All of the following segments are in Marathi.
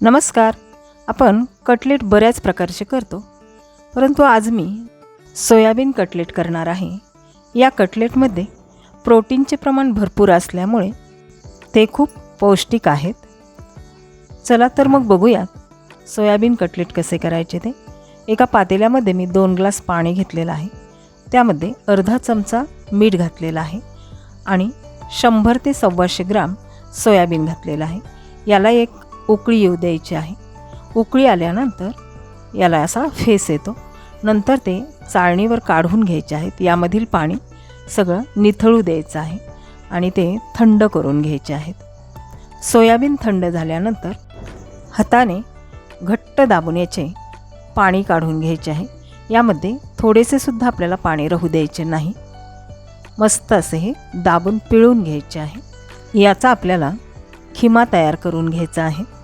नमस्कार. आपण कटलेट बऱ्याच प्रकारचे करतो. परंतु आज मी सोयाबीन कटलेट करणार आहे. या कटलेटमध्ये प्रोटीनचे प्रमाण भरपूर असल्यामुळे ते खूप पौष्टिक आहेत. चला तर मग बघूयात सोयाबीन कटलेट कसे करायचे ते. एका पातेल्यामध्ये मी दोन ग्लास पाणी घेतलेलं आहे. त्यामध्ये अर्धा चमचा मीठ घातलेला आहे आणि शंभर ते सव्वाशे ग्राम सोयाबीन घातलेलं आहे. याला एक उकळी येऊ द्यायची आहे. उकळी आल्यानंतर याला असा फेस येतो. नंतर ते चाळणीवर काढून घ्यायचे आहेत. यामधील पाणी सगळं निथळू द्यायचं आहे आणि ते थंड करून घ्यायचे आहेत. सोयाबीन थंड झाल्यानंतर हाताने घट्ट दाबून याचे पाणी काढून घ्यायचे आहे. यामध्ये थोडेसे सुद्धा आपल्याला पाणी राहू द्यायचे नाही. मस्त असे हे दाबून पिळून घ्यायचे आहे. याचा आपल्याला खिमा तयार करून घ्यायचा आहे.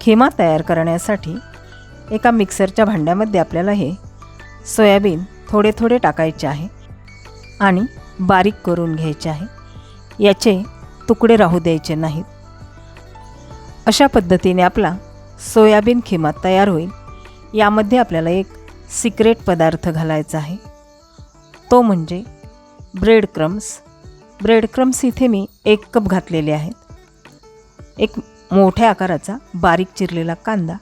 खिमा तयार करण्यासाठी एका मिक्सरच्या भांड्यामध्ये आपल्याला हे सोयाबीन थोडे थोडे टाकायचे आहे आणि बारीक करून घ्यायचे आहे. याचे तुकडे राहू द्यायचे नाहीत. अशा पद्धतीने आपला सोयाबीन खिमा तयार होईल. यामध्ये आपल्याला एक सिक्रेट पदार्थ घालायचा आहे. तो म्हणजे ब्रेड क्रम्स. ब्रेड क्रम्स इथे मी एक कप घातलेले आहेत. एक मोठ्या आकाराचा बारीक चिरलेला कांदा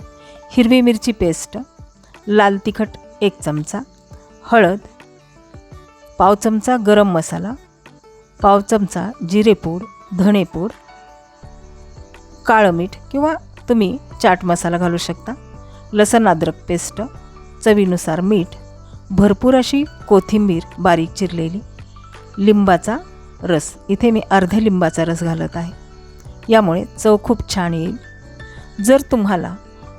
हिरवी मिरची पेस्ट लाल तिखट एक चमचा हळद पाव चमचा गरम मसाला पाव चमचा जिरेपूड धणेपूड काळं मीठ किंवा तुम्ही चाट मसाला घालू शकता लसण अद्रक पेस्ट चवीनुसार मीठ भरपूर अशी कोथिंबीर बारीक चिरलेली लिंबाचा रस. इथे मी अर्ध लिंबाचा रस घालत आहे. यामुळे चव खूप छान येईल. जर तुम्हाला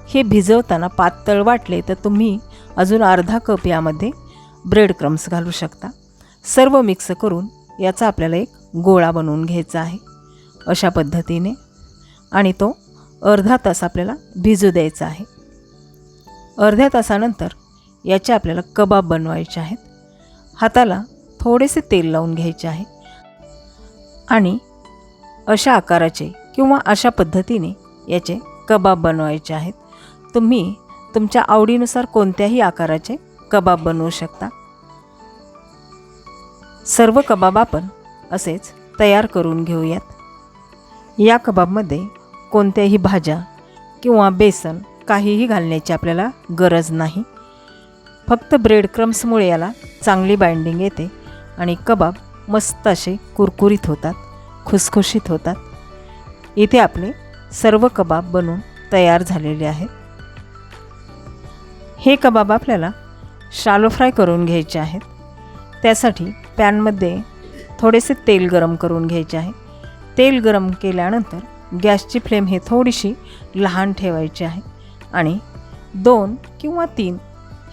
हे भिजवताना पातळ वाटले तर तुम्ही अजून अर्धा कप यामध्ये ब्रेड क्रम्स घालू शकता. सर्व मिक्स करून याचा आपल्याला एक गोळा बनवून घ्यायचा आहे. अशा पद्धतीने आणि तो अर्धा तास आपल्याला भिजू द्यायचा आहे. अर्ध्या तासानंतर याचे आपल्याला कबाब बनवायचे आहेत. हाताला थोडेसे तेल लावून घ्यायचे आहे. आणि अशा आकाराचे किंवा अशा पद्धतीने याचे कबाब बनवायचे आहेत. तुम्ही तुमच्या आवडीनुसार कोणत्याही आकाराचे कबाब बनवू शकता. सर्व कबाब आपण असेच तयार करून घेऊयात. या कबाबमध्ये कोणत्याही भाज्या किंवा बेसन काहीही घालण्याची आपल्याला गरज नाही. फक्त ब्रेड क्रम्समुळे याला चांगली बाइंडिंग येते आणि कबाब मस्त असे कुरकुरीत होतात. खुसखुशीत होतात. इथे आपले सर्व कबाब बनवून तयार झालेले आहेत. हे कबाब आपल्याला शालो फ्राय करून घ्यायचे आहेत. त्यासाठी पॅनमध्ये थोडेसे तेल गरम करून घ्यायचे आहे. तेल गरम केल्यानंतर गॅसची फ्लेम हे थोडीशी लहान ठेवायची आहे आणि दोन किंवा तीन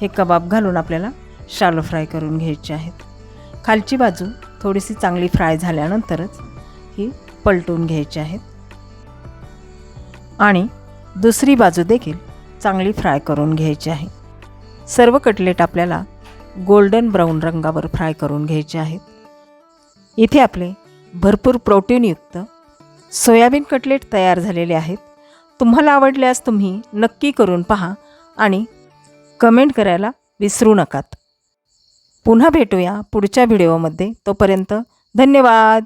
हे कबाब घालून आपल्याला शालो फ्राय करून घ्यायचे आहेत. खालची बाजू थोडीशी चांगली फ्राय झाल्यानंतरच ही पलटून घ्यायची आहेत. आणि दुसरी बाजू देखील चांगली फ्राय करून घ्यायची आहे. सर्व कटलेट आपल्याला गोल्डन ब्राऊन रंगावर फ्राय करून घ्यायचे आहेत. इथे आपले भरपूर प्रोटीनयुक्त सोयाबीन कटलेट तयार झालेले आहेत. तुम्हाला आवडल्यास तुम्ही नक्की करून पहा आणि कमेंट करायला विसरू नकात पुन्हा भेटूया पुढच्या व्हिडिओमध्ये. तोपर्यंत धन्यवाद.